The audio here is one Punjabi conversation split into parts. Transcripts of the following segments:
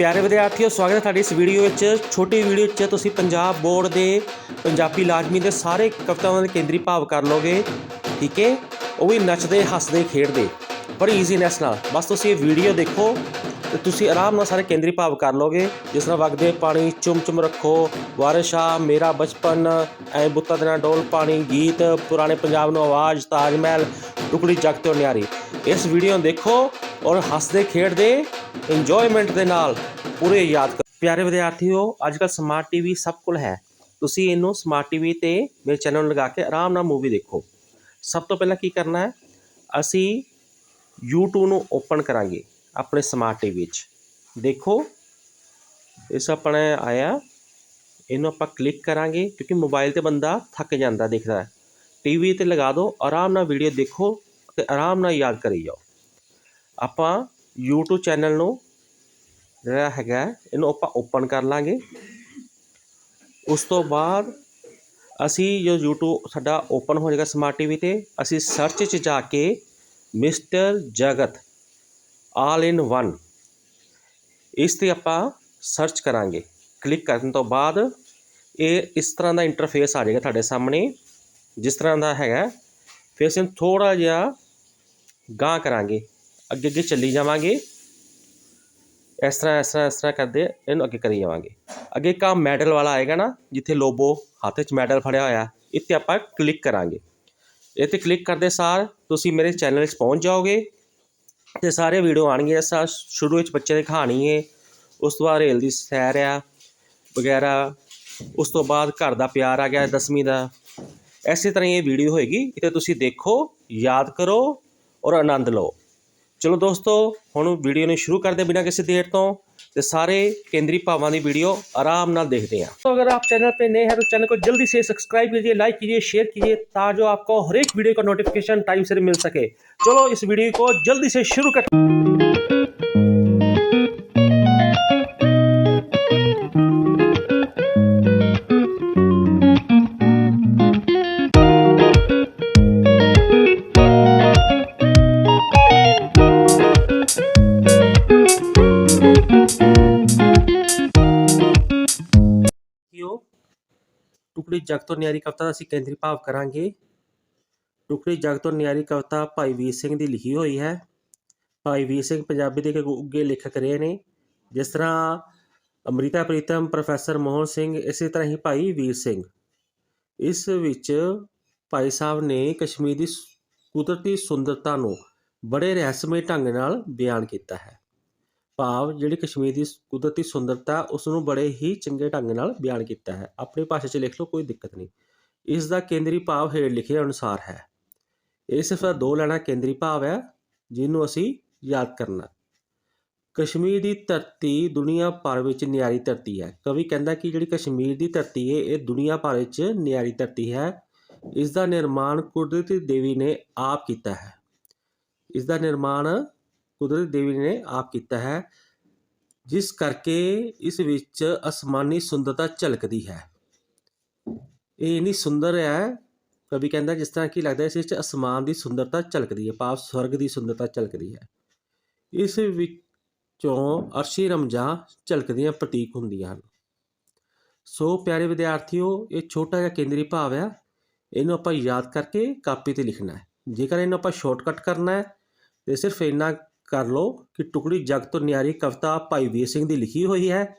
ਪਿਆਰੇ ਵਿਦਿਆਰਥੀਓ, ਸਵਾਗਤ ਹੈ ਤੁਹਾਡੀ ਇਸ ਵੀਡੀਓ ਵਿੱਚ। ਛੋਟੀ ਵੀਡੀਓ 'ਚ ਤੁਸੀਂ ਪੰਜਾਬ ਬੋਰਡ ਦੇ ਪੰਜਾਬੀ ਲਾਜ਼ਮੀ ਦੇ ਸਾਰੇ ਕਵਿਤਾਵਾਂ ਦੇ ਕੇਂਦਰੀ ਭਾਵ ਕਰ ਲਓਗੇ, ਠੀਕ ਹੈ? ਉਹ ਵੀ ਨੱਚਦੇ, ਹੱਸਦੇ, ਖੇਡਦੇ, ਬੜੀ ਈਜ਼ੀਨੈਸ ਨਾਲ। ਬਸ ਤੁਸੀਂ ਇਹ ਵੀਡੀਓ ਦੇਖੋ ਤੇ ਤੁਸੀਂ ਆਰਾਮ ਨਾਲ ਸਾਰੇ ਕੇਂਦਰੀ ਭਾਵ ਕਰ ਲਓਗੇ। ਜਿਸ ਤਰ੍ਹਾਂ ਵਗਦੇ ਪਾਣੀ ਚੁੰਮ ਚੁੰਮ ਰੱਖੋ, ਵਾਰਿਸ਼ਾ ਮੇਰਾ ਬਚਪਨ, ਐ ਬੁੱਤਾ ਦੇ ਨਾਲ ਡੋਲ ਪਾਣੀ, ਗੀਤ, ਪੁਰਾਣੇ ਪੰਜਾਬ ਨੂੰ ਆਵਾਜ਼, ਤਾਜ ਮਹਿਲ, ਟੁਕੜੀ ਜਗ ਤੋਂ ਨਿਆਰੀ। ਇਸ ਵੀਡੀਓ ਨੂੰ ਦੇਖੋ ਔਰ ਹੱਸਦੇ, ਖੇਡਦੇ ਇੰਜੋਇਮੈਂਟ ਦੇ ਨਾਲ ਪੂਰੇ ਯਾਦ ਕਰੋ ਪਿਆਰੇ ਵਿਦਿਆਰਥੀਓ ਅੱਜ ਕੱਲ੍ਹ ਸਮਾਰਟ ਟੀਵੀ ਸਭ ਕੋਲ ਹੈ। ਤੁਸੀਂ ਇਹਨੂੰ ਸਮਾਰਟ ਟੀਵੀ ਤੇ ਮੇਰੇ ਚੈਨਲ ਨੂੰ ਲਗਾ ਕੇ ਆਰਾਮ ਨਾਲ ਮੂਵੀ ਦੇਖੋ। ਸਭ ਤੋਂ ਪਹਿਲਾਂ ਕੀ ਕਰਨਾ ਹੈ? ਅਸੀਂ YouTube ਨੂੰ ਓਪਨ ਕਰਾਂਗੇ ਆਪਣੇ ਸਮਾਰਟ ਟੀਵੀ 'ਚ ਦੇਖੋ, ਇਸ ਆਪਣੇ ਆਇਆ। ਇਹਨੂੰ ਆਪਾਂ ਕਲਿੱਕ ਕਰਾਂਗੇ ਕਿਉਂਕਿ ਮੋਬਾਈਲ ਤੇ ਬੰਦਾ ਥੱਕ ਜਾਂਦਾ, ਦੇਖਦਾ ਟੀਵੀ ਤੇ ਲਗਾ ਦਿਓ, ਆਰਾਮ ਨਾਲ ਵੀਡੀਓ ਦੇਖੋ। ਤੇ ਆਰਾਮ ਨਾਲ ਯਾਦ ਕਰੀ ਜਾਓ। ਆਪਾਂ YouTube ਚੈਨਲ ਨੂੰ ਜਿਹੜਾ ਹੈਗਾ ਇਹਨੂੰ ਆਪਾਂ ਓਪਨ ਕਰ ਲਾਂਗੇ। ਉਸ ਤੋਂ ਬਾਅਦ ਅਸੀਂ ਜੋ YouTube ਸਾਡਾ ਓਪਨ ਹੋ ਜਾਏਗਾ ਸਮਾਰਟ ਟੀਵੀ ਤੇ, ਅਸੀਂ ਸਰਚ 'ਚ ਜਾ ਕੇ ਮਿਸਟਰ ਜਗਤ ਆਲ ਇਨ ਵਨ ਇਸ ਤੇ ਆਪਾਂ ਸਰਚ ਕਰਾਂਗੇ। ਕਲਿੱਕ ਕਰਨ ਤੋਂ ਬਾਅਦ ਇਹ ਇਸ ਤਰ੍ਹਾਂ ਦਾ ਇੰਟਰਫੇਸ ਆ ਜਾਏਗਾ ਤੁਹਾਡੇ ਸਾਹਮਣੇ, ਜਿਸ ਤਰ੍ਹਾਂ ਦਾ ਹੈਗਾ ਫਿਰ ਅਸੀਂ ਥੋੜਾ ਜਿਹਾ ਗਾਂ ਕਰਾਂਗੇ, ਅੱਗੇ ਅੱਗੇ ਚੱਲੀ ਜਾਵਾਂਗੇ। ਇਸ ਤਰ੍ਹਾਂ ਇਸ ਤਰ੍ਹਾਂ ਇਸ ਤਰ੍ਹਾਂ ਕਰਦੇ, ਇਹਨੂੰ ਅੱਗੇ ਕਰੀ ਜਾਵਾਂਗੇ। ਅੱਗੇ ਕਾ ਮੈਡਲ ਵਾਲਾ ਆਏਗਾ ਨਾ, ਜਿੱਥੇ ਲੋਬੋ ਹੱਥ 'ਚ ਮੈਡਲ ਫੜਿਆ ਹੋਇਆ, ਇੱਥੇ ਆਪਾਂ ਕਲਿੱਕ ਕਰਾਂਗੇ। ਇਹ ਤੇ ਕਲਿੱਕ ਕਰਦੇ ਸਾਰ ਤੁਸੀਂ ਮੇਰੇ ਚੈਨਲ 'ਚ ਪਹੁੰਚ ਜਾਓਗੇ ਤੇ ਸਾਰੇ ਵੀਡੀਓ ਆਣਗੇ ਇਸ ਤਰ੍ਹਾਂ ਸ਼ੁਰੂ ਵਿੱਚ ਬੱਚੇ ਦੀ ਕਹਾਣੀ ਹੈ ਉਸ ਤੋਂ ਬਾਅਦ ਰੇਲ ਦੀ ਸੈਰ ਆ, ਵਗੈਰਾ, ਉਸ ਤੋਂ ਬਾਅਦ ਘਰ ਦਾ ਪਿਆਰ ਆ ਗਿਆ ਦਸਵੀਂ ਦਾ। ਐਸੇ ਤਰ੍ਹਾਂ ਇਹ ਵੀਡੀਓ ਹੋਏਗੀ ਇਹ ਤੁਸੀਂ ਦੇਖੋ, ਯਾਦ ਕਰੋ ਔਰ ਆਨੰਦ ਲਓ ਚਲੋ ਦੋਸਤੋ ਹੁਣ ਵੀਡੀਓ ਨੂੰ ਸ਼ੁਰੂ ਕਰਦੇ ਬਿਨਾਂ ਕਿਸੇ ਦੇਰ ਤੋਂ ਤੇ ਸਾਰੇ केंद्रीय भावों की वीडियो आराम नाल देखते हैं तो अगर आप चैनल पे नए हैं तो चैनल को जल्दी से सब्सक्राइब कीजिए लाइक कीजिए शेयर कीजिए ताकि आपको हर एक वीडियो का नोटिफिकेशन टाइम से मिल सके चलो इस वीडियो को जल्दी से शुरू कर ਜਗ ਤੋਂ ਨਿਆਰੀ ਕਵਿਤਾ ਦਾ ਅਸੀਂ ਕੇਂਦਰੀ ਭਾਵ ਕਰਾਂਗੇ। ਟੁਕੜੀ ਜਗ ਤੋਂ ਨਿਆਰੀ ਕਵਿਤਾ ਭਾਈ ਵੀਰ ਸਿੰਘ ਦੀ ਲਿਖੀ ਹੋਈ ਹੈ। ਭਾਈ ਵੀਰ ਸਿੰਘ ਪੰਜਾਬੀ ਦੇ ਇੱਕ ਉੱਗੇ ਲੇਖਕ ਰਹੇ ਨੇ। ਜਿਸ ਤਰ੍ਹਾਂ ਅੰਮ੍ਰਿਤਾ ਪ੍ਰੀਤਮ, ਪ੍ਰੋਫੈਸਰ ਮੋਹਨ ਸਿੰਘ, ਇਸੇ ਤਰ੍ਹਾਂ ਹੀ ਭਾਈ ਵੀਰ ਸਿੰਘ। ਇਸ ਵਿੱਚ ਭਾਈ ਸਾਹਿਬ ਨੇ ਕਸ਼ਮੀਰ ਦੀ ਕੁਦਰਤੀ ਸੁੰਦਰਤਾ ਨੂੰ ਬੜੇ ਰਹੱਸਮਈ ਢੰਗ ਨਾਲ ਬਿਆਨ ਕੀਤਾ ਹੈ। ਭਾਵ ਜਿਹੜੀ ਕਸ਼ਮੀਰ ਦੀ ਕੁਦਰਤੀ ਸੁੰਦਰਤਾ ਉਸ ਨੂੰ ਬੜੇ ਹੀ ਚੰਗੇ ਢੰਗ ਨਾਲ ਬਿਆਨ ਕੀਤਾ ਹੈ। ਆਪਣੀ ਭਾਸ਼ਾ 'ਚ ਲਿਖ ਲਓ, ਕੋਈ ਦਿੱਕਤ ਨਹੀਂ। ਇਸ ਦਾ ਕੇਂਦਰੀ ਭਾਵ ਹੇਠ ਲਿਖੇ ਅਨੁਸਾਰ ਹੈ। ਇਹ ਸਿਰਫ ਦੋ ਲੈਣਾ ਕੇਂਦਰੀ ਭਾਵ ਹੈ, ਜਿਹਨੂੰ ਅਸੀਂ ਯਾਦ ਕਰਨਾ। ਕਸ਼ਮੀਰ ਦੀ ਧਰਤੀ ਦੁਨੀਆ ਭਰ ਵਿੱਚ ਨਿਆਰੀ ਧਰਤੀ ਹੈ। ਕਵੀ ਕਹਿੰਦਾ ਕਿ ਜਿਹੜੀ ਕਸ਼ਮੀਰ ਦੀ ਧਰਤੀ ਹੈ, ਇਹ ਦੁਨੀਆ ਭਰ ਵਿੱਚ ਨਿਆਰੀ ਧਰਤੀ ਹੈ। ਇਸ ਦਾ ਨਿਰਮਾਣ ਕੁਦਰਤੀ ਦੇਵੀ ਨੇ ਆਪ ਕੀਤਾ ਹੈ। ਇਸ ਦਾ ਨਿਰਮਾਣ ਕੁਦਰਤ ਦੇਵੀ ਨੇ ਆਪ ਕੀਤਾ ਹੈ, ਜਿਸ ਕਰਕੇ ਇਸ ਵਿੱਚ ਅਸਮਾਨੀ ਸੁੰਦਰਤਾ ਝਲਕਦੀ ਹੈ। ਇਹ ਇੰਨੀ ਸੁੰਦਰ ਹੈ, ਕਵੀ ਕਹਿੰਦਾ ਜਿਸ ਤਰ੍ਹਾਂ ਕਿ ਲੱਗਦਾ ਇਸ ਵਿੱਚ ਅਸਮਾਨ ਦੀ ਸੁੰਦਰਤਾ ਝਲਕਦੀ ਹੈ ਭਾਵ ਸਵਰਗ ਦੀ ਸੁੰਦਰਤਾ ਝਲਕਦੀ ਹੈ। ਇਸ ਵਿੱਚੋਂ ਅਰਸ਼ੀ ਰਮਜਾਂ ਝਲਕਦੀਆਂ ਪ੍ਰਤੀਕ ਹੁੰਦੀਆਂ ਹਨ। ਸੋ ਪਿਆਰੇ ਵਿਦਿਆਰਥੀਓ, ਇਹ ਛੋਟਾ ਜਿਹਾ ਕੇਂਦਰੀ ਭਾਵ ਹੈ, ਇਹਨੂੰ ਆਪਾਂ ਯਾਦ ਕਰਕੇ ਕਾਪੀ ਤੇ ਲਿਖਣਾ ਹੈ। ਜੇਕਰ ਇਹਨੂੰ ਆਪਾਂ ਸ਼ਾਰਟਕਟ ਕਰਨਾ ਹੈ, ਤੇ ਸਿਰਫ ਇੰਨਾ ਕਰ ਲਓ ਕਿ ਟੁਕੜੀ ਜਗ ਤੋਂ ਨਿਆਰੀ ਕਵਿਤਾ ਭਾਈ ਵੀਰ ਸਿੰਘ ਦੀ ਲਿਖੀ ਹੋਈ ਹੈ,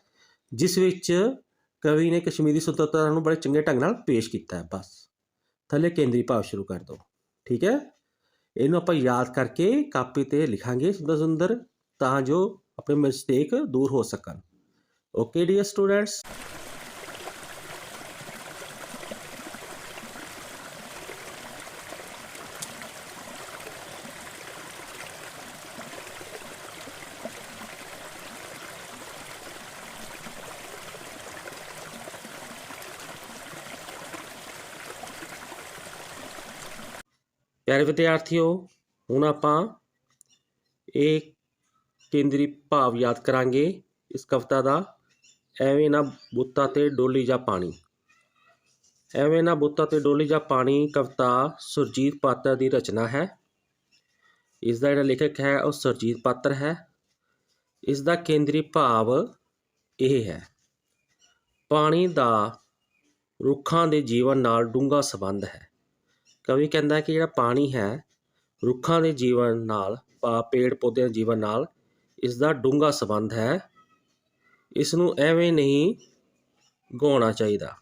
ਜਿਸ ਵਿੱਚ ਕਵੀ ਨੇ ਕਸ਼ਮੀਰੀ ਸੁੰਦਰਤਾ ਨੂੰ ਬੜੇ ਚੰਗੇ ਢੰਗ ਨਾਲ ਪੇਸ਼ ਕੀਤਾ ਹੈ। ਬਸ, ਥੱਲੇ ਕੇਂਦਰੀ ਭਾਵ ਸ਼ੁਰੂ ਕਰ ਦਿਓ। ਠੀਕ ਹੈ? ਇਹਨੂੰ ਆਪਾਂ ਯਾਦ ਕਰਕੇ ਕਾਪੀ ਤੇ ਲਿਖਾਂਗੇ ਸੁੰਦਰ ਸੁੰਦਰ, ਤਾਂ ਜੋ ਆਪਣੇ ਮਿਸਟੇਕ ਦੂਰ ਹੋ ਸਕਣ। ਓਕੇ ਡੀਅਰ ਸਟੂਡੈਂਟਸ ਪਿਆਰੇ ਵਿਦਿਆਰਥੀਓ, ਹੁਣ ਆਪਾਂ ਇਹ ਕੇਂਦਰੀ ਭਾਵ ਯਾਦ ਕਰਾਂਗੇ। ਇਸ ਕਵਿਤਾ ਦਾ, ਐਵੇਂ ਨਾ ਬੁੱਤਾ ਤੇ ਡੋਲੀ ਜਾ ਪਾਣੀ। ਐਵੇਂ ਨਾ ਬੁੱਤਾ ਤੇ ਡੋਲੀ ਜਾ ਪਾਣੀ ਕਵਿਤਾ ਸੁਰਜੀਤ ਪਾਤਰ ਦੀ ਰਚਨਾ ਹੈ। ਇਸ ਦਾ ਜਿਹੜਾ ਲੇਖਕ ਹੈ, ਉਹ ਸੁਰਜੀਤ ਪਾਤਰ ਹੈ। ਇਸ ਦਾ ਕੇਂਦਰੀ ਭਾਵ ਇਹ ਹੈ, ਪਾਣੀ ਦਾ ਰੁੱਖਾਂ ਦੇ ਜੀਵਨ ਨਾਲ ਡੂੰਘਾ ਸੰਬੰਧ ਹੈ। ਕਵੀ ਕਹਿੰਦਾ ਕਿ ਜਿਹੜਾ ਪਾਣੀ ਹੈ, ਰੁੱਖਾਂ ਦੇ ਜੀਵਨ ਨਾਲ, ਪਾ, ਪੇੜ ਪੌਦਿਆਂ ਦੇ ਜੀਵਨ ਨਾਲ ਇਸ ਦਾ ਡੂੰਘਾ ਸੰਬੰਧ ਹੈ। ਇਸ ਨੂੰ ਐਵੇਂ ਨਹੀਂ ਗਵਾਉਣਾ ਚਾਹੀਦਾ।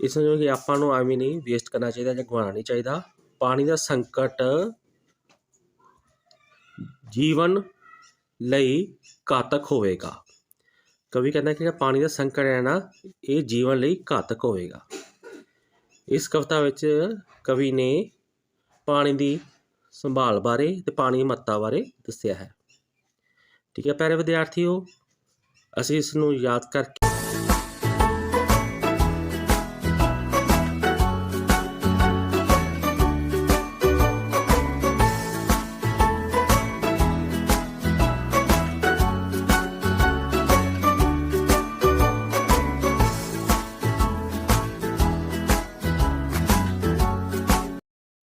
ਇਸ ਨੂੰ ਕਿ ਆਪਾਂ ਨੂੰ ਐਵੇਂ ਨਹੀਂ ਵੇਸਟ ਕਰਨਾ ਚਾਹੀਦਾ ਜਾਂ ਗਵਾਉਣਾ ਨਹੀਂ ਚਾਹੀਦਾ। ਪਾਣੀ ਦਾ ਸੰਕਟ ਜੀਵਨ ਲਈ ਘਾਤਕ ਹੋਵੇਗਾ। ਕਵੀ ਕਹਿੰਦਾ ਕਿ ਜਿਹੜਾ ਪਾਣੀ ਦਾ ਸੰਕਟ ਹੈ ਨਾ, ਇਹ ਜੀਵਨ ਲਈ ਘਾਤਕ ਹੋਵੇਗਾ। ਇਸ ਕਵਿਤਾ ਵਿੱਚ ਕਵੀ ਨੇ ਪਾਣੀ ਦੀ ਸੰਭਾਲ ਬਾਰੇ ਤੇ ਪਾਣੀ ਦੀ ਮਹੱਤਤਾ ਬਾਰੇ ਦੱਸਿਆ ਹੈ। ਠੀਕ ਹੈ, ਪਿਆਰੇ ਵਿਦਿਆਰਥੀਓ, ਅਸੀਂ ਇਸ ਨੂੰ ਯਾਦ ਕਰਕੇ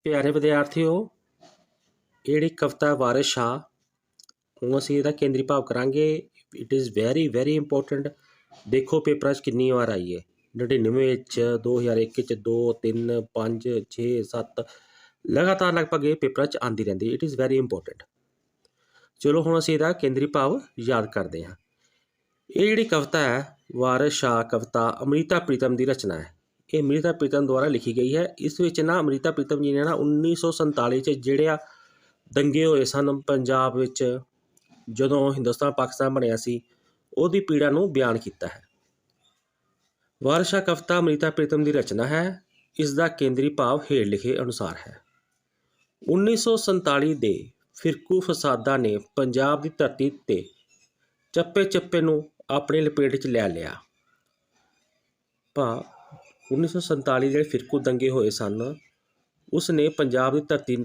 ਪਿਆਰੇ ਵਿਦਿਆਰਥੀਓ, ਇਹ ਜਿਹੜੀ ਕਵਿਤਾ ਵਾਰਿਸ ਸ਼ਾਹ ਹੁਣ ਅਸੀਂ ਇਹਦਾ ਕੇਂਦਰੀ ਭਾਵ ਕਰਾਂਗੇ। It is very very important ਦੇਖੋ ਪੇਪਰਾਂ 'ਚ ਕਿੰਨੀ ਵਾਰ ਆਈ ਹੈ। 99 ਵਿੱਚ 2001 'ਚ 2 3 5 6 7 ਲਗਾਤਾਰ ਲਗਭਗ ਇਹ ਪੇਪਰਾਂ 'ਚ ਆਂਦੀ ਰਹਿੰਦੀ। ਇਟ ਇਜ਼ ਵੈਰੀ ਇੰਪੋਰਟੈਂਟ ਚਲੋ ਹੁਣ ਅਸੀਂ ਇਹਦਾ ਕੇਂਦਰੀ ਭਾਵ ਯਾਦ ਕਰਦੇ ਹਾਂ। ਇਹ ਜਿਹੜੀ ਕਵਿਤਾ ਹੈ, ਵਾਰਿਸ ਸ਼ਾਹ ਕਵਿਤਾ, ਅਮ੍ਰਿਤਾ ਪ੍ਰੀਤਮ ਦੀ ਰਚਨਾ ਹੈ। ਇਹ ਅਮ੍ਰਿਤਾ ਪ੍ਰੀਤਮ ਦੁਆਰਾ ਲਿਖੀ ਗਈ ਹੈ। ਇਸ ਵਿੱਚ ਨਾ ਅਮ੍ਰਿਤਾ ਪ੍ਰੀਤਮ ਜੀ ਨੇ ਨਾ 1947 ਚ ਜਿਹੜਿਆ ਦੰਗੇ ਹੋਏ ਸਨ ਪੰਜਾਬ ਵਿੱਚ, ਜਦੋਂ ਹਿੰਦੁਸਤਾਨ ਪਾਕਿਸਤਾਨ ਬਣਿਆ ਸੀ, ਉਹਦੀ ਪੀੜਾ ਨੂੰ ਬਿਆਨ ਕੀਤਾ ਹੈ। ਵਾਰਸ਼ਾ ਕਵਿਤਾ ਅਮ੍ਰਿਤਾ ਪ੍ਰੀਤਮ ਦੀ ਰਚਨਾ ਹੈ। ਇਸ ਦਾ ਕੇਂਦਰੀ ਭਾਵ ਹੇਠ ਲਿਖੇ ਅਨੁਸਾਰ ਹੈ। 1947 ਦੇ ਫਿਰਕੂ ਫਸਾਦਾ ਨੇ ਪੰਜਾਬ ਦੀ ਧਰਤੀ ਤੇ ਚੱਪੇ ਚੱਪੇ ਨੂੰ ਆਪਣੀ ਲਪੇਟ 'ਚ ਲੈ ਲਿਆ। ਭਾ 1947 ਜਿਹੜੇ ਫਿਰਕੂ ਦੰਗੇ ਹੋਏ ਸਨ ਉਸ ਨੇ ਪੰਜਾਬ ਦੀ ਧਰਤੀ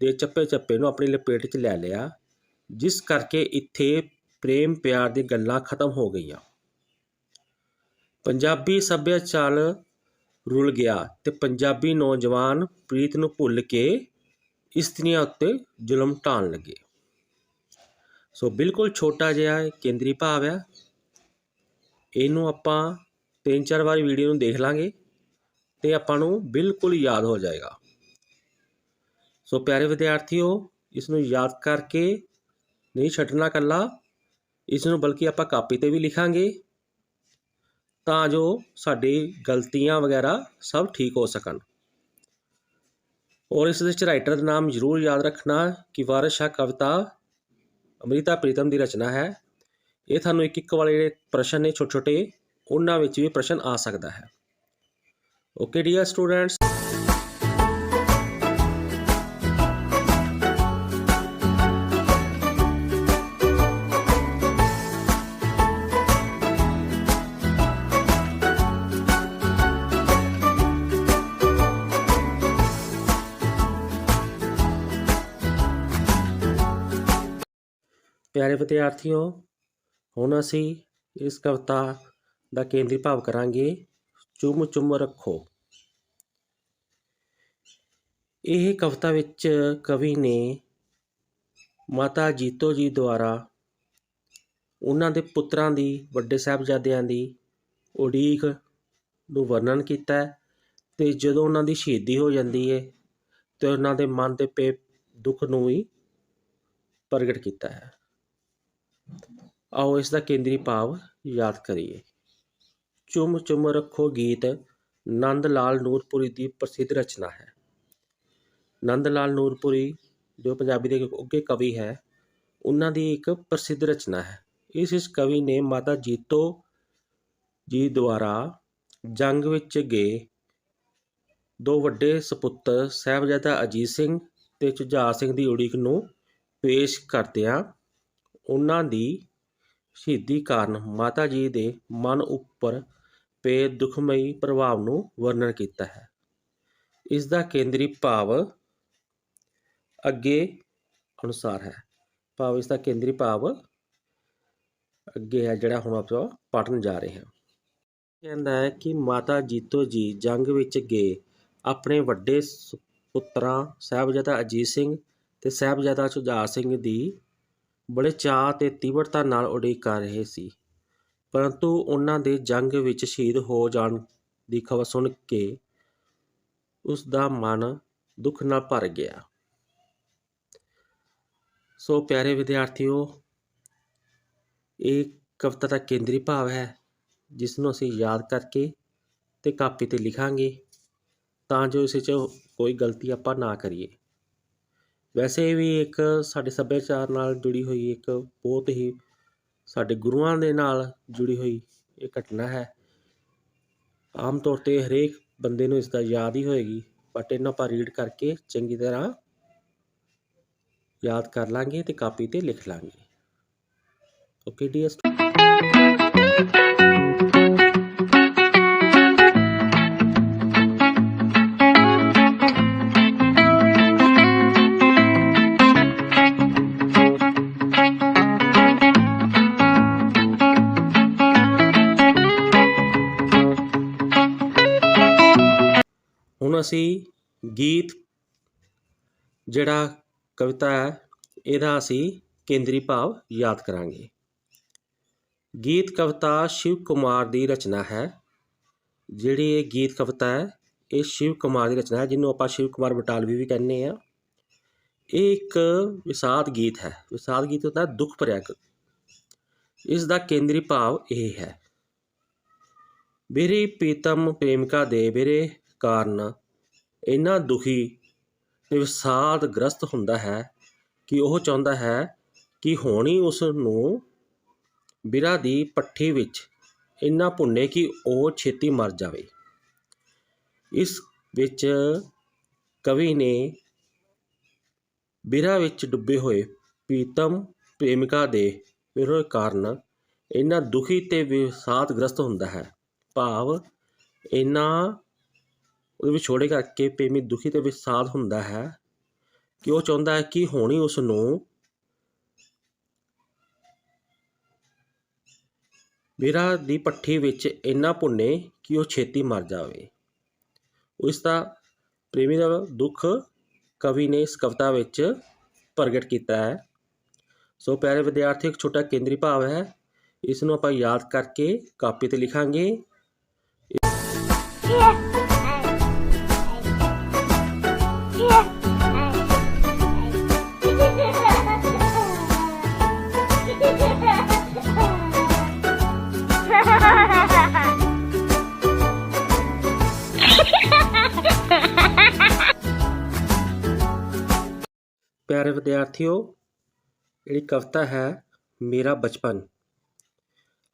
ਦੇ ਚੱਪੇ ਚੱਪੇ ਨੂੰ ਆਪਣੀ ਲਪੇਟ 'ਚ ਲੈ ਲਿਆ, ਜਿਸ ਕਰਕੇ ਇੱਥੇ ਪ੍ਰੇਮ ਪਿਆਰ ਦੀ ਗੱਲਾਂ ਖਤਮ ਹੋ ਗਈਆਂ। ਪੰਜਾਬੀ ਸੱਭਿਆਚਾਰ ਰੁਲ ਗਿਆ ਤੇ ਪੰਜਾਬੀ ਨੌਜਵਾਨ ਪ੍ਰੀਤ ਨੂੰ ਭੁੱਲ ਕੇ ਇਸਤਰੀਆਂ ਉੱਤੇ ਜ਼ੁਲਮ ਢਾਣ ਲੱਗੇ। ਸੋ ਬਿਲਕੁਲ ਛੋਟਾ ਜਿਹਾ ਇਹ ਕੇਂਦਰੀ ਭਾਵ ਆ। ਇਹਨੂੰ ਆਪਾਂ ਤਿੰਨ ਚਾਰ ਵਾਰੀ ਵੀਡੀਓ ਨੂੰ ਦੇਖ ਲਾਂਗੇ ਤੇ ਆਪਾਂ ਨੂੰ ਬਿਲਕੁਲ ਯਾਦ ਹੋ ਜਾਏਗਾ। ਸੋ ਪਿਆਰੇ ਵਿਦਿਆਰਥੀਓ ਇਸ ਨੂੰ ਯਾਦ ਕਰਕੇ ਨਹੀਂ ਛੱਡਣਾ ਕੱਲਾ ਇਸ ਨੂੰ ਬਲਕਿ ਆਪਾਂ ਕਾਪੀ ਤੇ ਵੀ ਲਿਖਾਂਗੇ ਤਾਂ ਜੋ ਸਾਡੀ ਗਲਤੀਆਂ ਵਗੈਰਾ ਸਭ ਠੀਕ ਹੋ ਸਕਣ। ਔਰ ਇਸ ਦੇ ਵਿੱਚ ਰਾਈਟਰ ਦਾ ਨਾਮ ਜ਼ਰੂਰ ਯਾਦ ਰੱਖਣਾ ਕਿ ਵਾਰਿਸ ਸ਼ਾਹ ਕਵਿਤਾ ਅਮ੍ਰਿਤਾ ਪ੍ਰੀਤਮ ਦੀ ਰਚਨਾ ਹੈ। ਇਹ ਤੁਹਾਨੂੰ ਇੱਕ ਇੱਕ ਵਾਲੇ ਜਿਹੜੇ ਪ੍ਰਸ਼ਨ ਨੇ ਛੋਟੇ ਛੋਟੇ ਉਹਨਾਂ ਵਿੱਚ ਵੀ ਪ੍ਰਸ਼ਨ ਆ ਸਕਦਾ ਹੈ। ਓਕੇ ਡੀਅਰ ਸਟੂਡੈਂਟਸ ਪਿਆਰੇ ਵਿਦਿਆਰਥੀਓ, ਹੁਣ ਅਸੀਂ ਇਸ ਕਵਿਤਾ ਦਾ ਕੇਂਦਰੀ ਭਾਵ ਕਰਾਂਗੇ, ਚੁੰਮ ਚੁੰਮ ਰੱਖੋ। ਇਹ ਕਵਿਤਾ ਵਿੱਚ ਕਵੀ ਨੇ ਮਾਤਾ ਜੀਤੋ ਜੀ ਦੁਆਰਾ ਉਹਨਾਂ ਦੇ ਪੁੱਤਰਾਂ ਦੀ, ਵੱਡੇ ਸਾਹਿਬਜ਼ਾਦਿਆਂ ਦੀ ਉਡੀਕ ਨੂੰ ਵਰਣਨ ਕੀਤਾ ਹੈ ਤੇ ਜਦੋਂ ਉਹਨਾਂ ਦੀ ਸ਼ਹੀਦੀ ਹੋ ਜਾਂਦੀ ਹੈ ਤੇ ਉਹਨਾਂ ਦੇ ਮਨ ਦੇ ਪੇ ਦੁੱਖ ਨੂੰ ਵੀ ਪ੍ਰਗਟ ਕੀਤਾ ਹੈ। ਆਓ ਇਸ ਦਾ ਕੇਂਦਰੀ ਭਾਵ ਯਾਦ ਕਰੀਏ। ਚੁੰਮ ਚੁੰਮ ਰੱਖੋ ਗੀਤ ਨੰਦ ਲਾਲ ਨੂਰਪੁਰੀ ਦੀ ਪ੍ਰਸਿੱਧ ਰਚਨਾ ਹੈ। ਨੰਦ ਲਾਲ ਨੂਰਪੁਰੀ, ਜੋ ਪੰਜਾਬੀ ਦੇ ਉੱਘੇ ਕਵੀ ਹੈ, ਉਹਨਾਂ ਦੀ ਇੱਕ ਪ੍ਰਸਿੱਧ ਰਚਨਾ ਹੈ। ਇਸ ਇਸ ਕਵੀ ਨੇ ਮਾਤਾ ਜੀਤੋ ਜੀ ਦੁਆਰਾ ਜੰਗ ਵਿੱਚ ਗਏ। ਦੋ ਵੱਡੇ ਸਪੁੱਤਰ ਸਾਹਿਬਜ਼ਾਦਾ ਅਜੀਤ ਸਿੰਘ ਤੇ ਝੁਝਾਰ ਸਿੰਘ ਦੀ ਉਡੀਕ ਨੂੰ ਪੇਸ਼ ਕਰਦਿਆਂ ਉਹਨਾਂ ਦੀ ਸ਼ਹੀਦੀ ਕਾਰਨ ਮਾਤਾ ਜੀ ਦੇ ਮਨ ਉੱਪਰ ਪਏ ਦੁਖਮਈ ਪ੍ਰਭਾਵ ਨੂੰ ਵਰਣਨ ਕੀਤਾ ਹੈ। ਇਸ ਦਾ ਕੇਂਦਰੀ ਭਾਵ ਅੱਗੇ ਅਨੁਸਾਰ ਹੈ। ਭਾਵ ਇਸ ਦਾ ਕੇਂਦਰੀ ਭਾਵ ਅੱਗੇ ਹੈ ਜਿਹੜਾ ਹੁਣ ਆਪਾਂ ਪੜਨ ਜਾ ਰਹੇ ਹਾਂ। ਕਹਿੰਦਾ ਹੈ ਕਿ ਮਾਤਾ ਜੀਤੋ ਜੀ ਜੰਗ ਵਿੱਚ ਗਏ। ਆਪਣੇ ਵੱਡੇ ਪੁੱਤਰਾਂ ਸਾਹਿਬਜ਼ਾਦਾ ਅਜੀਤ ਸਿੰਘ ਤੇ ਸਾਹਿਬਜ਼ਾਦਾ ਝੁਝਾਰ ਸਿੰਘ ਦੀ ਬੜੇ ਚਾਅ ਤੇ ਤੀਬਰਤਾ ਨਾਲ ਉਡੀਕ ਕਰ ਰਹੇ ਸੀ। ਪਰੰਤੂ ਉਹਨਾਂ ਦੇ ਜੰਗ ਵਿੱਚ ਸ਼ਹੀਦ ਹੋ ਜਾਣ ਦੀ ਖਬਰ ਸੁਣ ਕੇ ਉਸ ਦਾ ਮਨ ਦੁੱਖ ਨਾਲ ਭਰ ਗਿਆ। ਸੋ ਪਿਆਰੇ ਵਿਦਿਆਰਥੀਓ, ਇਹ ਕਵਿਤਾ ਦਾ ਕੇਂਦਰੀ ਭਾਵ ਹੈ ਜਿਸ ਨੂੰ ਅਸੀਂ ਯਾਦ ਕਰਕੇ ਤੇ ਕਾਪੀ ਤੇ ਲਿਖਾਂਗੇ, ਤਾਂ ਜੋ ਇਸ 'ਚ ਕੋਈ ਗਲਤੀ ਆਪਾਂ ਨਾ ਕਰੀਏ। ਵੈਸੇ ਵੀ ਇੱਕ ਸਾਡੇ ਸੱਭਿਆਚਾਰ ਨਾਲ ਜੁੜੀ ਹੋਈ ਇੱਕ ਬਹੁਤ ਹੀ ਸਾਡੇ ਗੁਰੂਆਂ ਦੇ ਨਾਲ ਜੁੜੀ ਹੋਈ ਇਹ ਘਟਨਾ ਹੈ। ਆਮ ਤੌਰ ਤੇ ਹਰੇਕ ਬੰਦੇ ਨੂੰ ਇਸ ਦਾ ਯਾਦ ਹੀ ਹੋਏਗੀ ਬਟ ਇਹਨਾਂ ਆਪਾਂ ਰੀਡ ਕਰਕੇ ਚੰਗੀ ਤਰ੍ਹਾਂ ਯਾਦ ਕਰ ਲਾਂਗੇ ਤੇ ਕਾਪੀ ਤੇ ਲਿਖ ਲਾਂਗੇ। ਓਕੇ ਡੀਅਰ ਅਸੀਂ ਗੀਤ ਜਿਹੜਾ ਕਵਿਤਾ ਹੈ, ਇਹਦਾ ਅਸੀਂ ਕੇਂਦਰੀ ਭਾਵ ਯਾਦ ਕਰਾਂਗੇ। ਗੀਤ ਕਵਿਤਾ ਸ਼ਿਵ ਕੁਮਾਰ ਦੀ ਰਚਨਾ ਹੈ। ਜਿਹੜੀ ਇਹ ਗੀਤ ਕਵਿਤਾ ਹੈ, ਇਹ ਸ਼ਿਵ ਕੁਮਾਰ ਦੀ ਰਚਨਾ ਹੈ, ਜਿਹਨੂੰ ਆਪਾਂ ਸ਼ਿਵ ਕੁਮਾਰ ਬਟਾਲਵੀ ਵੀ ਕਹਿੰਦੇ ਆ ਇਹ ਇੱਕ ਵਿਸਾਦ ਗੀਤ ਹੈ। ਵਿਸਾਦ ਗੀਤ ਹੁੰਦਾ ਦੁੱਖ ਭਰਿਆ ਇਸ ਦਾ ਕੇਂਦਰੀ ਭਾਵ ਇਹ ਹੈ। ਮੇਰੀ ਪ੍ਰੀਤਮ ਪ੍ਰੇਮਿਕਾ ਦੇ ਮੇਰੇ ਕਾਰਨ ਇੰਨਾ ਦੁਖੀ ਤੇ ਵਿਸਾਦ ਗ੍ਰਸਤ ਹੁੰਦਾ ਹੈ ਕਿ ਉਹ ਚਾਹੁੰਦਾ ਹੈ ਕਿ ਹੋਣੀ ਉਸ ਨੂੰ ਬਿਰਾ ਦੀ ਪੱਠੀ ਵਿੱਚ ਇੰਨਾ ਭੁੰਨੇ ਕਿ ਉਹ ਛੇਤੀ ਮਰ ਜਾਵੇ। ਇਸ ਵਿੱਚ ਕਵੀ ਨੇ ਬਿਰਾ ਵਿੱਚ ਡੁੱਬੇ ਹੋਏ ਪ੍ਰੀਤਮ ਪ੍ਰੇਮਿਕਾ ਦੇ ਵਿਰੋਧ ਕਾਰਨ ਇੰਨਾ ਦੁਖੀ ਤੇ ਵਿਸਾਦਗ੍ਰਸਤ ਹੁੰਦਾ ਹੈ। ਭਾਵ ਇੰਨਾ ਉਹਦੇ ਵਿਛੋੜੇ ਕਰਕੇ ਪ੍ਰੇਮੀ ਦੁਖੀ ਤੇ ਵਿਸਾਦ ਹੁੰਦਾ ਹੈ ਕਿ ਉਹ ਚਾਹੁੰਦਾ ਹੈ ਕਿ ਹੋਣੀ ਉਸ ਨੂੰ ਵੀਰਾ ਦੀ ਪੱਠੀ ਵਿੱਚ ਇੰਨਾ ਭੁੰਨੇ ਕਿ ਉਹ ਛੇਤੀ ਮਰ ਜਾਵੇ। ਉਸ ਦਾ ਪ੍ਰੇਮੀ ਦਾ ਦੁੱਖ ਕਵੀ ਨੇ ਇਸ ਕਵਿਤਾ ਵਿੱਚ ਪ੍ਰਗਟ ਕੀਤਾ ਹੈ। ਸੋ ਪਿਆਰੇ ਵਿਦਿਆਰਥੀ, ਇੱਕ ਛੋਟਾ ਕੇਂਦਰੀ ਭਾਵ ਹੈ। ਇਸ ਨੂੰ ਆਪਾਂ ਯਾਦ ਕਰਕੇ ਕਾਪੀ ਤੇ ਲਿਖਾਂਗੇ। ਪਿਆਰੇ ਵਿਦਿਆਰਥੀਓ, ਜਿਹੜੀ ਕਵਿਤਾ ਹੈ, ਮੇਰਾ ਬਚਪਨ।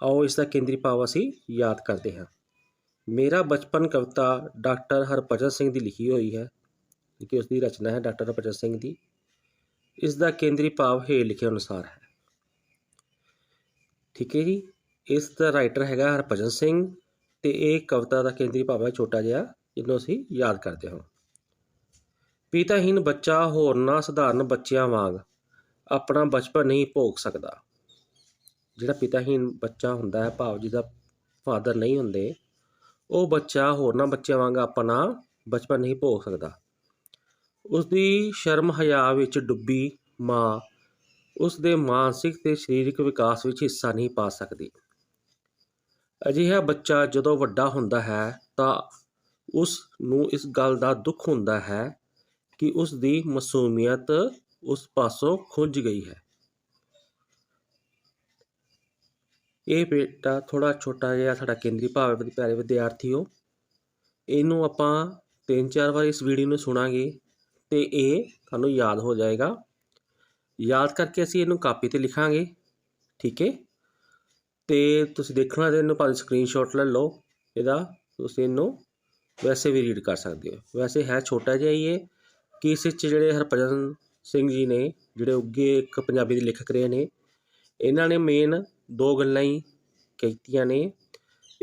ਆਓ ਇਸ ਦਾ ਕੇਂਦਰੀ ਭਾਵ ਅਸੀਂ ਯਾਦ ਕਰਦੇ ਹਾਂ। ਮੇਰਾ ਬਚਪਨ ਕਵਿਤਾ ਡਾਕਟਰ ਹਰਭਜਨ ਸਿੰਘ ਦੀ ਲਿਖੀ ਹੋਈ ਹੈ ਕਿ ਉਸ ਦੀ ਰਚਨਾ ਹੈ ਡਾਕਟਰ ਹਰਭਜਨ ਸਿੰਘ ਦੀ। ਇਸ ਦਾ ਕੇਂਦਰੀ ਭਾਵ ਹੇਠ ਲਿਖੇ ਅਨੁਸਾਰ ਹੈ। ਠੀਕ ਹੈ ਜੀ, ਇਸ ਦਾ ਰਾਈਟਰ ਹੈਗਾ ਹਰਭਜਨ ਸਿੰਘ ਤੇ ਇਹ ਕਵਿਤਾ ਦਾ ਕੇਂਦਰੀ ਭਾਵ ਹੈ ਛੋਟਾ ਜਿਹਾ, ਜਿਹਨੂੰ ਅਸੀਂ ਯਾਦ ਕਰਦੇ ਹਾਂ। ਪਿਤਾਹੀਨ ਬੱਚਾ ਹੋਰਨਾਂ ਸਧਾਰਨ ਬੱਚਿਆਂ ਵਾਂਗ ਆਪਣਾ ਬਚਪਨ ਨਹੀਂ ਭੋਗ ਸਕਦਾ। ਜਿਹੜਾ ਪਿਤਾਹੀਨ ਬੱਚਾ ਹੁੰਦਾ ਹੈ, ਭਾਵ ਜਿਹਦਾ ਫਾਦਰ ਨਹੀਂ ਹੁੰਦੇ, ਉਹ ਬੱਚਾ ਹੋਰਨਾਂ ਬੱਚਿਆਂ ਵਾਂਗ ਆਪਣਾ ਬਚਪਨ ਨਹੀਂ ਭੋਗ ਸਕਦਾ। ਉਸ ਦੀ ਸ਼ਰਮ ਹਯਾ ਵਿੱਚ ਡੁੱਬੀ ਮਾਂ ਉਸ ਦੇ ਮਾਨਸਿਕ ਤੇ ਸਰੀਰਕ ਵਿਕਾਸ ਵਿੱਚ ਹਿੱਸਾ ਨਹੀਂ ਪਾ ਸਕਦੀ। ਅਜਿਹਾ ਬੱਚਾ ਜਦੋਂ ਵੱਡਾ ਹੁੰਦਾ ਹੈ, ਤਾਂ ਉਸ ਨੂੰ ਇਸ ਗੱਲ ਦਾ ਦੁੱਖ ਹੁੰਦਾ ਹੈ ਕਿ ਉਸ ਦੀ ਮਾਸੂਮੀਅਤ ਉਸ ਪਾਸੋਂ ਖੁੰਝ ਗਈ ਹੈ। ਇਹ ਬੇਟਾ ਥੋੜਾ ਛੋਟਾ ਜਿਹਾ ਸਾਡਾ ਕੇਂਦਰੀ ਭਾਵ ਹੈ ਵਿਦ- ਪਿਆਰੇ ਵਿਦਿਆਰਥੀਓ, ਇਹਨੂੰ ਆਪਾਂ ਤਿੰਨ ਚਾਰ ਵਾਰ ਇਸ ਵੀਡੀਓ ਨੂੰ ਸੁਣਾਂਗੇ ਤੇ ਇਹ ਤੁਹਾਨੂੰ ਯਾਦ ਹੋ ਜਾਏਗਾ। ਯਾਦ ਕਰਕੇ ਅਸੀਂ ਇਹਨੂੰ ਕਾਪੀ ਤੇ ਲਿਖਾਂਗੇ, ਠੀਕ ਹੈ? ਤੇ ਤੁਸੀਂ ਦੇਖਣਾ ਤੇ ਇਹਨੂੰ ਭਾਵੇਂ ਸਕਰੀਨਸ਼ਾਟ ਲੈ ਲਓ, ਇਹਦਾ ਤੁਸੀਂ ਇਹਨੂੰ ਵੈਸੇ ਵੀ ਰੀਡ ਕਰ ਸਕਦੇ ਹੋ। ਵੈਸੇ ਹੈ ਛੋਟਾ ਜਿਹਾ ਹੀ ਇਹ ਕਿ ਇਸ ਵਿੱਚ ਜਿਹੜੇ ਹਰਭਜਨ ਸਿੰਘ ਜੀ ਨੇ, ਜਿਹੜੇ ਉੱਘੇ ਇੱਕ ਪੰਜਾਬੀ ਦੇ ਲੇਖਕ ਰਹੇ ਨੇ, ਇਹਨਾਂ ਨੇ ਮੇਨ ਦੋ ਗੱਲਾਂ ਹੀ ਕੀਤੀਆਂ ਨੇ।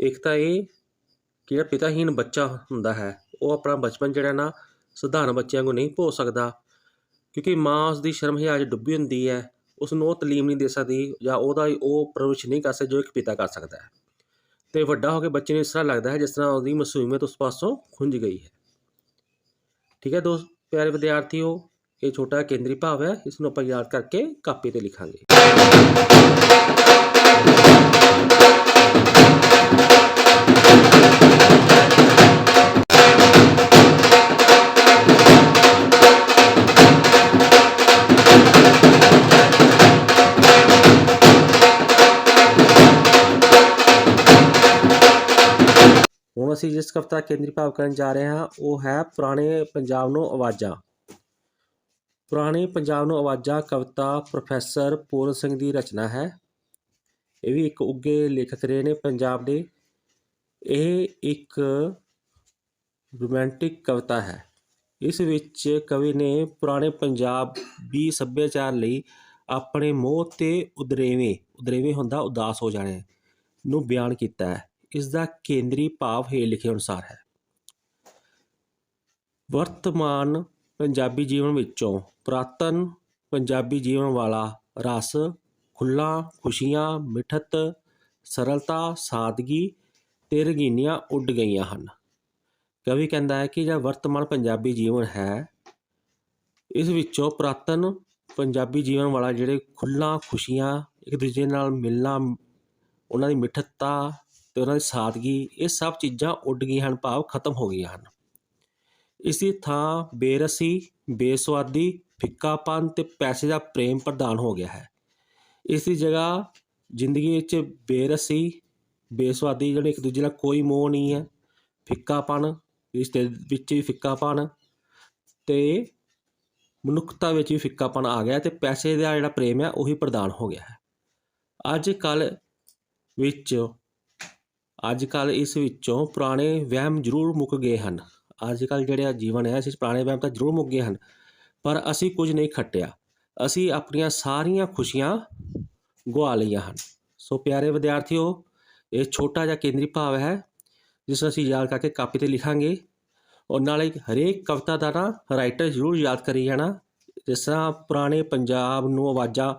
ਇੱਕ ਤਾਂ ਇਹ ਕਿ ਜਿਹੜਾ ਪਿਤਾਹੀਨ ਬੱਚਾ ਹੁੰਦਾ ਹੈ, ਉਹ ਆਪਣਾ ਬਚਪਨ ਜਿਹੜਾ ਨਾ ਸਧਾਰਨ ਬੱਚਿਆਂ ਨੂੰ ਨਹੀਂ ਭੋ ਸਕਦਾ। ਕਿਉਂਕਿ ਮਾਂ ਉਸ ਦੀ ਸ਼ਰਮ ਹਿਆ 'ਚ ਡੁੱਬੀ ਹੁੰਦੀ ਹੈ ਉਸ ਨੂੰ ਉਹ ਤਾਲੀਮ ਨਹੀਂ ਦੇ ਸਕਦੀ ਜਾਂ ਉਹਦਾ ਉਹ ਪਰਵਰਿਸ਼ ਨਹੀਂ ਕਰ ਸਕਦਾ ਜੋ ਇੱਕ ਪਿਤਾ ਕਰ ਸਕਦਾ ਹੈ। ਤੇ ਵੱਡਾ ਹੋ ਕੇ ਬੱਚੇ ਨੂੰ ਇਸ ਤਰ੍ਹਾਂ ਲੱਗਦਾ ਹੈ ਜਿਸ ਤਰ੍ਹਾਂ ਉਹਦੀ ਮਾਸੂਮੀਅਤ ਉਸ ਪਾਸੋਂ ਖੁੰਝ ਗਈ ਹੈ। ਠੀਕ ਹੈ ਦੋਸਤ? ਪਿਆਰੇ ਵਿਦਿਆਰਥੀਓ, ਇਹ ਛੋਟਾ ਕੇਂਦਰੀ ਭਾਵ ਹੈ, ਇਸ ਨੂੰ ਆਪਾਂ ਯਾਦ ਕਰਕੇ ਕਾਪੀ ਤੇ ਲਿਖਾਂਗੇ। ਅਸੀਂ ਜਿਸ ਕਵਿਤਾ ਕੇਂਦਰੀ ਭਾਵ ਕਰਨ ਜਾ ਰਹੇ ਹਾਂ, ਉਹ ਹੈ ਪੁਰਾਣੇ ਪੰਜਾਬ ਨੂੰ ਆਵਾਜ਼ਾਂ। ਪੁਰਾਣੇ ਪੰਜਾਬ ਨੂੰ ਆਵਾਜ਼ਾਂ ਕਵਿਤਾ ਪ੍ਰੋਫੈਸਰ ਪੂਰਨ ਸਿੰਘ ਦੀ ਰਚਨਾ ਹੈ। ਇਹ ਵੀ ਇੱਕ ਉੱਗੇ ਲੇਖਕ ਰਹੇ ਨੇ ਪੰਜਾਬ ਦੇ। ਇਹ ਇੱਕ ਰੋਮਾਂਟਿਕ ਕਵਿਤਾ ਹੈ। ਇਸ ਵਿੱਚ ਕਵੀ ਨੇ ਪੁਰਾਣੇ ਪੰਜਾਬੀ ਸੱਭਿਆਚਾਰ ਲਈ ਆਪਣੇ ਮੋਹ ਤੇ ਉਦਰੇਵੇਂ ਉਦਰੇਵੇਂ ਹੁੰਦਾ, ਉਦਾਸ ਹੋ ਜਾਣੇ ਨੂੰ ਬਿਆਨ ਕੀਤਾ ਹੈ। ਇਸ ਦਾ ਕੇਂਦਰੀ ਭਾਵ ਹੇਠ ਲਿਖੇ ਅਨੁਸਾਰ ਹੈ। ਵਰਤਮਾਨ ਪੰਜਾਬੀ ਜੀਵਨ ਵਿੱਚੋਂ ਪੁਰਾਤਨ ਪੰਜਾਬੀ ਜੀਵਨ ਵਾਲਾ ਰਸ ਖੁੱਲਾ ਖੁਸ਼ੀਆਂ, ਮਿੱਠਤ, ਸਰਲਤਾ, ਸਾਦਗੀ ਤੇ ਰੰਗੀਨੀਆਂ ਉੱਡ ਗਈਆਂ ਹਨ। ਕਵੀ ਕਹਿੰਦਾ ਹੈ ਕਿ ਜਿਹੜਾ ਵਰਤਮਾਨ ਪੰਜਾਬੀ ਜੀਵਨ ਹੈ, ਇਸ ਵਿੱਚੋਂ ਪੁਰਾਤਨ ਪੰਜਾਬੀ ਜੀਵਨ ਵਾਲਾ ਜਿਹੜੇ ਖੁੱਲਾ ਖੁਸ਼ੀਆਂ ਇੱਕ ਦੂਜੇ ਨਾਲ ਮਿਲਣਾ, ਉਹਨਾਂ ਦੀ ਮਿੱਠਤਾ ਅਤੇ ਉਹਨਾਂ ਦੀ ਸਾਦਗੀ, ਇਹ ਸਭ ਚੀਜ਼ਾਂ ਉੱਡ ਗਈਆਂ ਹਨ, ਭਾਵ ਖਤਮ ਹੋ ਗਈਆਂ ਹਨ। ਇਸ ਦੀ ਥਾਂ ਬੇਰਸੀ ਬੇਸਵਾਦੀ ਫਿੱਕਾਪਨ ਤੇ ਪੈਸੇ ਦਾ ਪ੍ਰੇਮ ਪ੍ਰਦਾਨ ਹੋ ਗਿਆ ਹੈ। ਇਸ ਦੀ ਜਗ੍ਹਾ ਜ਼ਿੰਦਗੀ ਵਿੱਚ ਬੇਰਸੀ ਬੇਸਵਾਦੀ ਜਿਹੜੇ ਇੱਕ ਦੂਜੇ ਨਾਲ ਕੋਈ ਮੋਹ ਨਹੀਂ ਹੈ, ਫਿੱਕਾਪਨ ਰਿਸ਼ਤੇ ਵਿੱਚ ਵੀ ਫਿੱਕਾਪਨ ਤੇ ਮਨੁੱਖਤਾ ਵਿੱਚ ਵੀ ਫਿੱਕਾਪਨ ਆ ਗਿਆ ਤੇ ਪੈਸੇ ਦਾ ਜਿਹੜਾ ਪ੍ਰੇਮ ਹੈ, ਉਹੀ ਪ੍ਰਦਾਨ ਹੋ ਗਿਆ ਹੈ। ਅੱਜ ਕੱਲ ਵਿੱਚ ਅੱਜ ਕੱਲ ਇਸ ਵਿੱਚੋਂ ਪੁਰਾਣੇ ਵਹਿਮ ਜ਼ਰੂਰ ਮੁੱਕ ਗਏ ਹਨ। ਅੱਜ ਕੱਲ ਜਿਹੜਾ ਜੀਵਨ ਹੈ ਇਸ ਪੁਰਾਣੇ ਵਹਿਮ ਤਾਂ ਜ਼ਰੂਰ ਮੁੱਕ ਗਏ ਹਨ, ਪਰ ਅਸੀਂ ਕੁਝ ਨਹੀਂ ਖੱਟਿਆ। ਅਸੀਂ ਆਪਣੀਆਂ ਸਾਰੀਆਂ ਖੁਸ਼ੀਆਂ ਗਵਾ ਲਈਆਂ ਹਨ। ਸੋ ਪਿਆਰੇ ਵਿਦਿਆਰਥੀਓ, ਇਹ ਛੋਟਾ ਜਿਹਾ ਕੇਂਦਰੀ ਭਾਵ ਹੈ, ਜਿਸ ਨੂੰ ਅਸੀਂ ਯਾਦ ਕਰਕੇ ਕਾਪੀ ਤੇ ਲਿਖਾਂਗੇ। ਔਰ ਨਾਲੇ ਹਰੇਕ ਕਵਿਤਾ ਦਾ ਨਾ ਰਾਈਟਰ ਜ਼ਰੂਰ ਯਾਦ ਕਰੀ ਜਾਣਾ। ਜਿਸ ਤਰ੍ਹਾਂ ਪੁਰਾਣੇ ਪੰਜਾਬ ਨੂੰ ਆਵਾਜ਼ਾਂ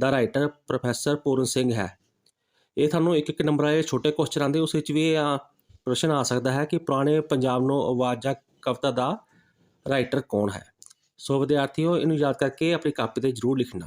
ਦਾ ਰਾਈਟਰ ਪ੍ਰੋਫੈਸਰ ਪੂਰਨ ਸਿੰਘ ਹੈ। ਇਹ ਤੁਹਾਨੂੰ ਇੱਕ ਇੱਕ ਨੰਬਰ ਵਾਲੇ ਛੋਟੇ ਕੁਐਸਚਨ ਆਉਂਦੇ, ਉਸ ਵਿੱਚ ਵੀ ਇਹ ਆ ਪ੍ਰਸ਼ਨ ਆ ਸਕਦਾ ਹੈ ਕਿ ਪੁਰਾਣੇ ਪੰਜਾਬ ਨੂੰ ਆਵਾਜ਼ ਜਾਂ ਕਵਿਤਾ ਦਾ ਰਾਈਟਰ ਕੌਣ ਹੈ? ਸੋ, ਵਿਦਿਆਰਥੀਓ, ਇਹਨੂੰ ਯਾਦ ਕਰਕੇ ਆਪਣੀ ਕਾਪੀ ਤੇ ਜ਼ਰੂਰ ਲਿਖਣਾ।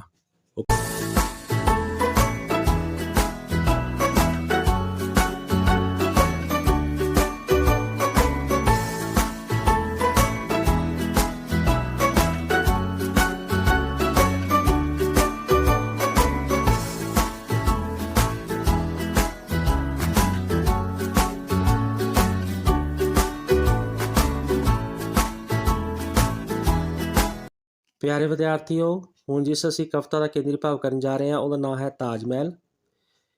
ਪਿਆਰੇ ਵਿਦਿਆਰਥੀਓ, ਹੁਣ ਜਿਸ ਅਸੀਂ ਕਵਿਤਾ ਦਾ ਕੇਂਦਰੀ ਭਾਵ ਕਰਨ ਜਾ ਰਹੇ ਹਾਂ, ਉਹਦਾ ਨਾਮ ਹੈ ਤਾਜ ਮਹਿਲ।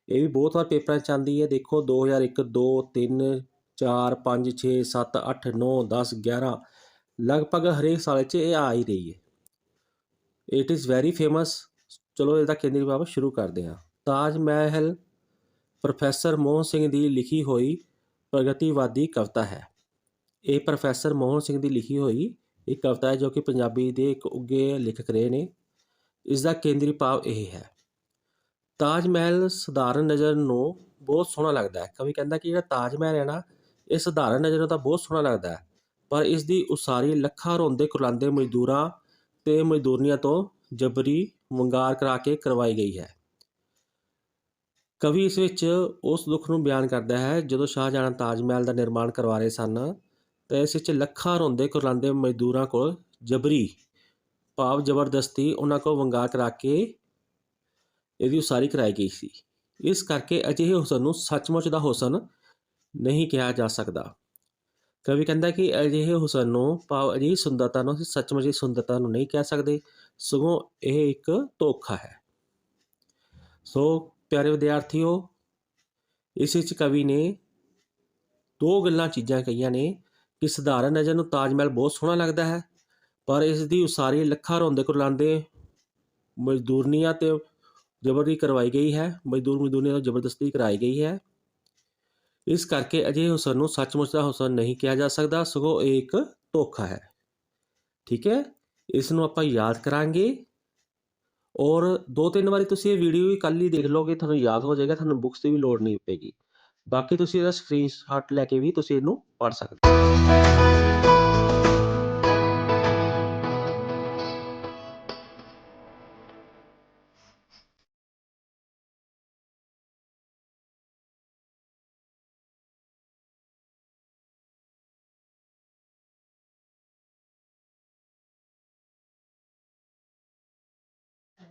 ਇਹ ਵੀ ਬਹੁਤ ਵਾਰ ਪੇਪਰਾਂ 'ਚ ਆਉਂਦੀ ਹੈ। ਦੇਖੋ 2001 2 3 4 5 6 7 8 9 10 11 ਲਗਭਗ ਹਰੇਕ ਸਾਲ 'ਚ ਇਹ ਆ ਹੀ ਰਹੀ ਹੈ। ਇਟ ਇਜ਼ ਵੈਰੀ ਫੇਮਸ ਚਲੋ, ਇਹਦਾ ਕੇਂਦਰੀ ਭਾਵ ਸ਼ੁਰੂ ਕਰਦੇ ਹਾਂ। ਤਾਜ ਮਹਿਲ ਪ੍ਰੋਫੈਸਰ ਮੋਹਨ ਸਿੰਘ ਦੀ ਲਿਖੀ ਹੋਈ ਪ੍ਰਗਤੀਵਾਦੀ ਕਵਿਤਾ ਹੈ। ਇਹ ਪ੍ਰੋਫੈਸਰ ਮੋਹਨ ਸਿੰਘ ਦੀ ਲਿਖੀ ਹੋਈ ਇੱਕ ਕਵਿਤਾ ਹੈ ਜੋ ਕਿ ਪੰਜਾਬੀ ਦੇ ਇੱਕ ਉੱਗੇ ਲੇਖਕ ਰਹੇ ਨੇ। ਇਸ ਦਾ ਕੇਂਦਰੀ ਭਾਵ ਇਹ ਹੈ। ਤਾਜ ਮਹਿਲ ਸਧਾਰਨ ਨਜ਼ਰ ਨੂੰ ਬਹੁਤ ਸੋਹਣਾ ਲੱਗਦਾ ਹੈ। ਕਵੀ ਕਹਿੰਦਾ ਕਿ ਜਿਹੜਾ ਤਾਜ ਮਹਿਲ ਹੈ ਨਾ, ਇਹ ਸਧਾਰਨ ਨਜ਼ਰ ਨੂੰ ਤਾਂ ਬਹੁਤ ਸੋਹਣਾ ਲੱਗਦਾ ਹੈ, ਪਰ ਇਸ ਦੀ ਉਸਾਰੀ ਲੱਖਾਂ ਰੋਂਦੇ ਕੁਰਲਾਉਂਦੇ ਮਜ਼ਦੂਰਾਂ ਤੇ ਮਜ਼ਦੂਰੀਆਂ ਤੋਂ ਜਬਰੀ ਵੰਗਾਰ ਕਰਾ ਕੇ ਕਰਵਾਈ ਗਈ ਹੈ। ਕਵੀ ਇਸ ਵਿੱਚ ਉਸ ਦੁੱਖ ਨੂੰ ਬਿਆਨ ਕਰਦਾ ਹੈ, ਜਦੋਂ ਸ਼ਾਹਜਹਾਨ ਤਾਜ ਮਹਿਲ ਦਾ ਨਿਰਮਾਣ ਕਰਵਾ ਰਹੇ ਸਨ ਤਾਂ ਇਸ ਵਿੱਚ ਲੱਖਾਂ ਰੋਂਦੇ ਕੁਰਲਾਉਂਦੇ ਮਜ਼ਦੂਰਾਂ ਕੋਲ ਜਬਰੀ, ਭਾਵ ਜ਼ਬਰਦਸਤੀ ਉਹਨਾਂ ਕੋਲ ਵੰਗਾ ਕਰਾ ਕੇ ਇਹਦੀ ਉਸਾਰੀ ਕਰਾਈ ਗਈ ਸੀ। ਇਸ ਕਰਕੇ ਅਜਿਹੇ ਹੁਸਨ ਨੂੰ ਸੱਚਮੁੱਚ ਦਾ ਹੁਸਨ ਨਹੀਂ ਕਿਹਾ ਜਾ ਸਕਦਾ। ਕਵੀ ਕਹਿੰਦਾ ਕਿ ਅਜਿਹੇ ਹੁਸਨ ਨੂੰ ਭਾਵ ਅਜਿਹੀ ਸੁੰਦਰਤਾ ਨੂੰ ਅਸੀਂ ਸੱਚਮੁੱਚ ਦੀ ਸੁੰਦਰਤਾ ਨੂੰ ਨਹੀਂ ਕਹਿ ਸਕਦੇ, ਸਗੋਂ ਇਹ ਇੱਕ ਧੋਖਾ ਹੈ। ਸੋ ਪਿਆਰੇ ਵਿਦਿਆਰਥੀਓ, ਇਸ ਵਿੱਚ ਕਵੀ ਨੇ ਦੋ ਗੱਲਾਂ ਚੀਜ਼ਾਂ ਕਹੀਆਂ ਨੇ। ਕਿ ਸਧਾਰਨ ਨਜ਼ਰ ਨੂੰ ਤਾਜ ਮਹਿਲ ਬਹੁਤ ਸੋਹਣਾ ਲੱਗਦਾ ਹੈ, ਪਰ ਇਸ ਦੀ ਉਸਾਰੀ ਲੱਖਾਂ ਰੋਂਦੇ ਕੁਰਲਾਉਂਦੇ ਮਜ਼ਦੂਰਨੀਆਂ ਤੇ ਜ਼ਬਰ ਦੀ ਕਰਵਾਈ ਗਈ ਹੈ, ਮਜ਼ਦੂਰ ਮਜ਼ਦੂਰੀਆਂ ਤੋਂ ਜ਼ਬਰਦਸਤੀ ਕਰਾਈ ਗਈ ਹੈ। ਇਸ ਕਰਕੇ ਅਜੇ ਹੁਸਨ ਨੂੰ ਸੱਚਮੁੱਚ ਦਾ ਹੁਸਨ ਨਹੀਂ ਕਿਹਾ ਜਾ ਸਕਦਾ, ਸਗੋਂ ਇਹ ਇੱਕ ਧੋਖਾ ਹੈ। ਠੀਕ ਹੈ, ਇਸ ਨੂੰ ਆਪਾਂ ਯਾਦ ਕਰਾਂਗੇ। ਔਰ ਦੋ ਤਿੰਨ ਵਾਰੀ ਤੁਸੀਂ ਇਹ ਵੀਡੀਓ ਵੀ ਕੱਲ ਹੀ ਦੇਖ ਲਓਗੇ, ਤੁਹਾਨੂੰ ਯਾਦ ਹੋ ਜਾਏਗਾ, ਤੁਹਾਨੂੰ ਬੁੱਕਸ ਦੀ ਵੀ ਲੋੜ ਨਹੀਂ ਪਏਗੀ। ਬਾਕੀ ਤੁਸੀਂ ਇਹਦਾ ਸਕਰੀਨਸ਼ਾਟ ਲੈ ਕੇ ਵੀ ਤੁਸੀਂ ਇਹਨੂੰ ਪੜ੍ਹ ਸਕਦੇ ਹੋ।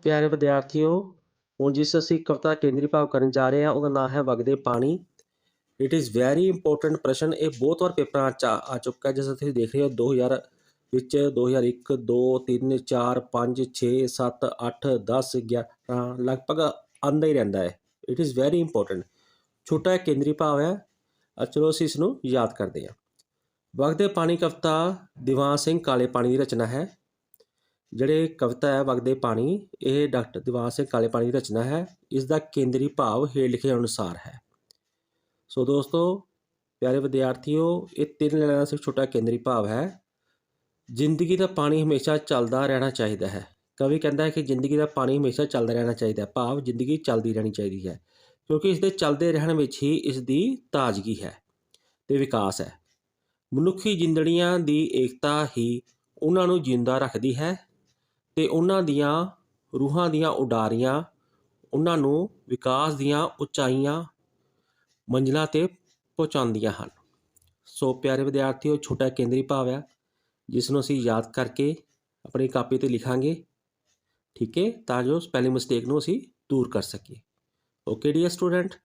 ਪਿਆਰੇ ਵਿਦਿਆਰਥੀਓ, ਹੁਣ ਜਿਸ ਅਸੀਂ ਕਵਿਤਾ ਕੇਂਦਰੀ ਭਾਵ ਕਰਨ ਜਾ ਰਹੇ ਹਾਂ, ਉਹਦਾ ਨਾਂ ਹੈ ਵਗਦੇ ਪਾਣੀ। ਇਟ ਇਜ਼ ਵੈਰੀ ਇੰਪੋਰਟੈਂਟ ਪ੍ਰਸ਼ਨ, ਇਹ ਬਹੁਤ ਵਾਰ ਪੇਪਰਾਂ 'ਚ ਆ ਆ ਚੁੱਕਾ ਹੈ। ਜਿਸ ਤੁਸੀਂ ਦੇਖ ਰਹੇ ਹੋ 2000 ਵਿੱਚ 2001 2 3 4 5 6 7 8 10 11 ਲਗਭਗ ਆਉਂਦਾ ਹੀ ਰਹਿੰਦਾ ਹੈ। ਇਟ ਇਜ਼ ਵੈਰੀ ਇੰਪੋਰਟੈਂਟ ਛੋਟਾ ਕੇਂਦਰੀ ਭਾਵ ਹੈ। ਚਲੋ ਅਸੀਂ ਇਸ ਨੂੰ ਯਾਦ ਕਰਦੇ ਹਾਂ। ਵਗਦੇ ਪਾਣੀ ਕਵਿਤਾ ਦੀਵਾਨ ਸਿੰਘ ਕਾਲੇ ਪਾਣੀ ਦੀ ਰਚਨਾ ਹੈ। ਜਿਹੜੇ ਕਵਿਤਾ ਹੈ ਵਗਦੇ ਪਾਣੀ, ਇਹ ਡਾਕਟਰ ਦੀਵਾਨ ਸਿੰਘ ਕਾਲੇ ਪਾਣੀ ਦੀ ਰਚਨਾ ਹੈ। ਇਸ ਦਾ ਕੇਂਦਰੀ ਭਾਵ ਹੇਠ ਲਿਖੇ ਅਨੁਸਾਰ ਹੈ। ਸੋ ਦੋਸਤੋ, ਪਿਆਰੇ ਵਿਦਿਆਰਥੀਓ, ਇਹ ਤਿੰਨ ਲੈਣਾ ਦਾ ਸਿਰਫ ਛੋਟਾ ਕੇਂਦਰੀ ਭਾਵ ਹੈ। ਜ਼ਿੰਦਗੀ ਦਾ ਪਾਣੀ ਹਮੇਸ਼ਾ ਚੱਲਦਾ ਰਹਿਣਾ ਚਾਹੀਦਾ ਹੈ। ਕਵੀ ਕਹਿੰਦਾ ਹੈ ਕਿ ਜ਼ਿੰਦਗੀ ਦਾ ਪਾਣੀ ਹਮੇਸ਼ਾ ਚੱਲਦਾ ਰਹਿਣਾ ਚਾਹੀਦਾ ਹੈ। ਭਾਵ ਜ਼ਿੰਦਗੀ ਚੱਲਦੀ ਰਹਿਣੀ ਚਾਹੀਦੀ ਹੈ, ਕਿਉਂਕਿ ਇਸ ਦੇ ਚੱਲਦੇ ਰਹਿਣ ਵਿੱਚ ਹੀ ਇਸ ਦੀ ਤਾਜ਼ਗੀ ਹੈ ਤੇ ਵਿਕਾਸ ਹੈ। ਮਨੁੱਖੀ ਜਿੰਦੜੀਆਂ ਦੀ ਏਕਤਾ ਹੀ ਉਹਨਾਂ ਨੂੰ ਜਿੰਦਾ ਰੱਖਦੀ ਹੈ ਤੇ ਉਹਨਾਂ ਦੀਆਂ ਰੂਹਾਂ ਦੀਆਂ ਉਡਾਰੀਆਂ, ਉਹਨਾਂ ਨੂੰ ਵਿਕਾਸ ਦੀਆਂ ਉਚਾਈਆਂ ਮੰਜ਼ਿਲਾਂ ਤੇ ਪਹੁੰਚਾਉਂਦੀਆਂ ਹਨ। ਸੋ ਪਿਆਰੇ ਵਿਦਿਆਰਥੀਓ, ਛੋਟਾ ਕੇਂਦਰੀ ਭਾਵ ਹੈ ਜਿਸ ਨੂੰ ਅਸੀਂ ਯਾਦ ਕਰਕੇ ਆਪਣੀ ਕਾਪੀ ਤੇ ਲਿਖਾਂਗੇ, ਠੀਕ ਹੈ? ਤਾਂ ਜੋ ਸਪੈਲਿੰਗ ਮਿਸਟੇਕ ਨੂੰ ਅਸੀਂ ਦੂਰ ਕਰ ਸਕੀਏ। Okay dear student